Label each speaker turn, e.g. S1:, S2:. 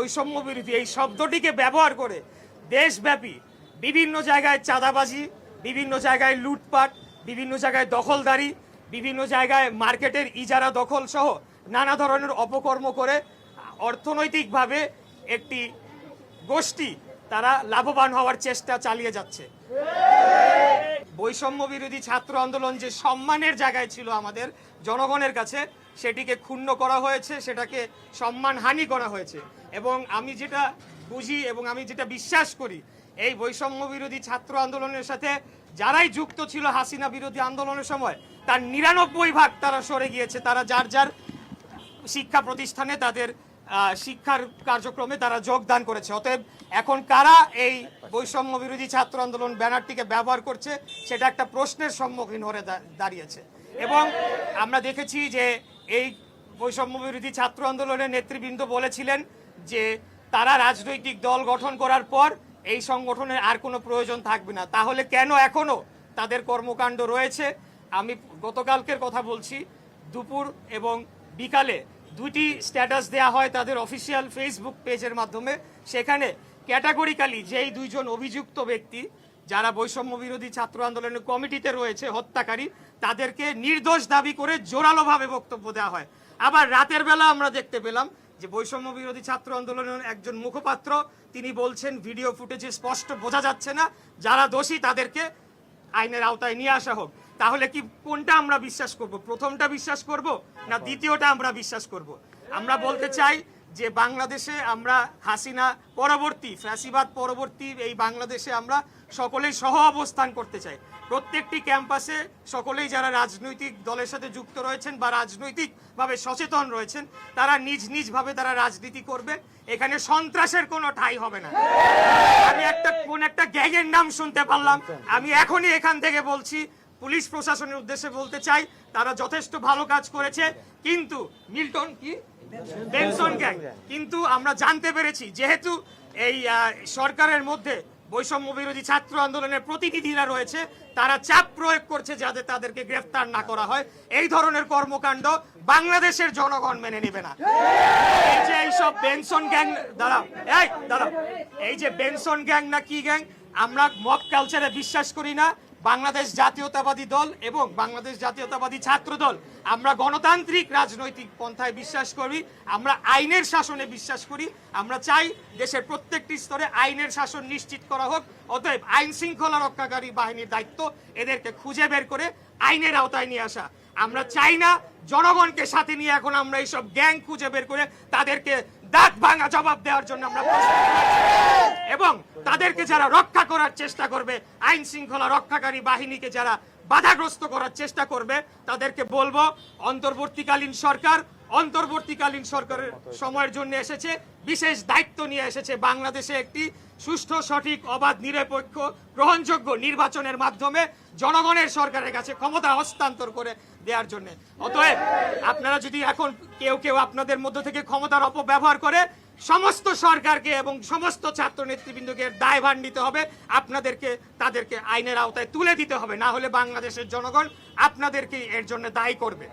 S1: বৈষম্য বিরোধী এই শব্দটিকে ব্যবহার করে দেশব্যাপী বিভিন্ন জায়গায় চাঁদাবাজি, বিভিন্ন জায়গায় লুটপাট, বিভিন্ন জায়গায় দখলদারি, বিভিন্ন জায়গায় মার্কেটের ইজারা দখল সহ নানা ধরনের অপকর্ম করে অর্থনৈতিকভাবে একটি গোষ্ঠী তারা লাভবান হওয়ার চেষ্টা চালিয়ে যাচ্ছে। বৈষম্য বিরোধী ছাত্র আন্দোলন যে সম্মানের জায়গায় ছিল আমাদের জনগণের কাছে, সেটিকে ক্ষুণ্ণ করা হয়েছে, সেটাকে সম্মানহানি করা হয়েছে। এবং আমি যেটা বুঝি এবং আমি যেটা বিশ্বাস করি, এই বৈষম্য বিরোধী ছাত্র আন্দোলনের সাথে যারাই যুক্ত ছিল হাসিনা বিরোধী আন্দোলনের সময়, তার নিরানব্বই ভাগ তারা সরে গিয়েছে। তারা যার যার শিক্ষা প্রতিষ্ঠানে তাদের শিক্ষার কার্যক্রমে তারা যোগদান করেছে। অতএব এখন কারা এই বৈষম্য বিরোধী ছাত্র আন্দোলন ব্যানারটিকে ব্যবহার করছে, সেটা একটা প্রশ্নের সম্মুখীন হয়ে দাঁড়িয়েছে। এবং আমরা দেখেছি যে এই বৈষম্য বিরোধী ছাত্র আন্দোলনের নেতৃবৃন্দ বলেছিলেন যে তারা রাজনৈতিক দল গঠন করার পর এই সংগঠনের আর কোনো প্রয়োজন থাকবে না। তাহলে কেন এখনও তাদের কর্মকাণ্ড রয়েছে? আমি গতকালকের কথা বলছি, দুপুর এবং বিকালে দুটি স্ট্যাটাস দেয়া হয় তাদের অফিসিয়াল ফেসবুক পেজের মাধ্যমে। সেখানে ক্যাটাগরিক্যালি যেই দুইজন অভিযুক্ত ব্যক্তি, যারা বৈষম্য বিরোধী ছাত্র আন্দোলনের কমিটিতে রয়েছে, হত্যাকারী, তাদেরকে নির্দোষ দাবি করে জোরালোভাবে বক্তব্য দেওয়া হয়। আবার রাতের বেলা আমরা দেখতে পেলাম যে বৈষম্য বিরোধী ছাত্র আন্দোলনের একজন মুখপাত্র, তিনি বলছেন, ভিডিও ফুটেজে স্পষ্ট বোঝা যাচ্ছে না। যারা দোষী, তাদেরকে আইনের আওতায় নিয়ে আসা হোক, তাহলে কি কোনটা আমরা বিশ্বাস করব? প্রথমটা বিশ্বাস করব না দ্বিতীয়টা আমরা বিশ্বাস করব? আমরা বলতে চাই যে বাংলাদেশে আমরা হাসিনা পরবর্তী, ফ্যাসিবাদ পরবর্তী, এই বাংলাদেশে আমরা সকলেই সহ অবস্থান করতে চাই। প্রত্যেকটি ক্যাম্পাসে সকলেই যারা রাজনৈতিক দলের সাথে যুক্ত রয়েছেন বা রাজনৈতিকভাবে সচেতন রয়েছেন, তারা নিজ নিজভাবে তারা রাজনীতি করবে এখানে সন্ত্রাসের কোনো ঠাঁই হবে না। আমি একটা, কোন একটা গ্যাংয়ের নাম শুনতে পারলাম। আমি এখনই এখান থেকে বলছি, পুলিশ প্রশাসনের উদ্দেশ্যে বলতে চাই, তারা যথেষ্ট ভালো কাজ করেছে। কিন্তু মিল্টন বেনসন গ্যাং কিন্তু আমরা জানতে পেরেছি, যেহেতু এই সরকারের মধ্যে বৈষম্য বিরোধী ছাত্র আন্দোলনের প্রতিনিধিরা রয়েছে, তারা চাপ প্রয়োগ করছে যাতে তাদেরকে গ্রেফতার না করা হয়। এই ধরনের কর্মকাণ্ড বাংলাদেশের জনগণ মেনে নেবে না। এই যে এইসব বেনসন গ্যাং দাঁড়াও, এই দাঁড়াও। এই যে বেনসন গ্যাং না কি গ্যাং আমরা মব কালচারে বিশ্বাস করি না। বাংলাদেশ জাতীয়তাবাদী দল এবং বাংলাদেশ জাতীয়তাবাদী ছাত্র দল আমরা গণতান্ত্রিক রাজনৈতিক পন্থায় বিশ্বাস করি, আমরা আইনের শাসনে বিশ্বাস করি, আমরা চাই দেশের প্রত্যেকটি স্তরে আইনের শাসন নিশ্চিত করা হোক, অতএব আইন শৃঙ্খলা রক্ষাকারী বাহিনীর দায়িত্ব এদেরকে খুঁজে বের করে আইনের আওতায় নিয়ে আসা আমরা চাই না জনগণকে সাথে নিয়ে এখন আমরা এইসব গ্যাং খুঁজে বের করে তাদেরকে দাঁত ভাঙা জবাব দেওয়ার জন্য আমরা। এবং তাদেরকে যারা রক্ষা করার চেষ্টা করবে, আইন শৃঙ্খলা রক্ষাকারী বাহিনীকে যারা বাধাগ্রস্ত করার চেষ্টা করবে, তাদেরকে বলব, অন্তর্বর্তীকালীন সরকার, অন্তর্বর্তীকালীন সরকারের সময়ের জন্য এসেছে, বিশেষ দায়িত্ব নিয়ে এসেছে বাংলাদেশে একটি সুষ্ঠু, সঠিক, অবাধ, নিরপেক্ষ, গ্রহণযোগ্য নির্বাচনের মাধ্যমে জনগণের সরকারের কাছে ক্ষমতা হস্তান্তর করে দেওয়ার জন্য। অতএব আপনারা যদি এখন কেউ কেউ আপনাদের মধ্য থেকে ক্ষমতার অপব্যবহার করে সমস্ত সরকারকে এবং সমস্ত ছাত্র নেতৃবৃন্দকে দায়ভার নিতে হবে। আপনাদেরকে তাদেরকে আইনের আওতায় তুলে দিতে হবে। না হলে বাংলাদেশের জনগণ আপনাদেরকে এর জন্য দায়ী করবে।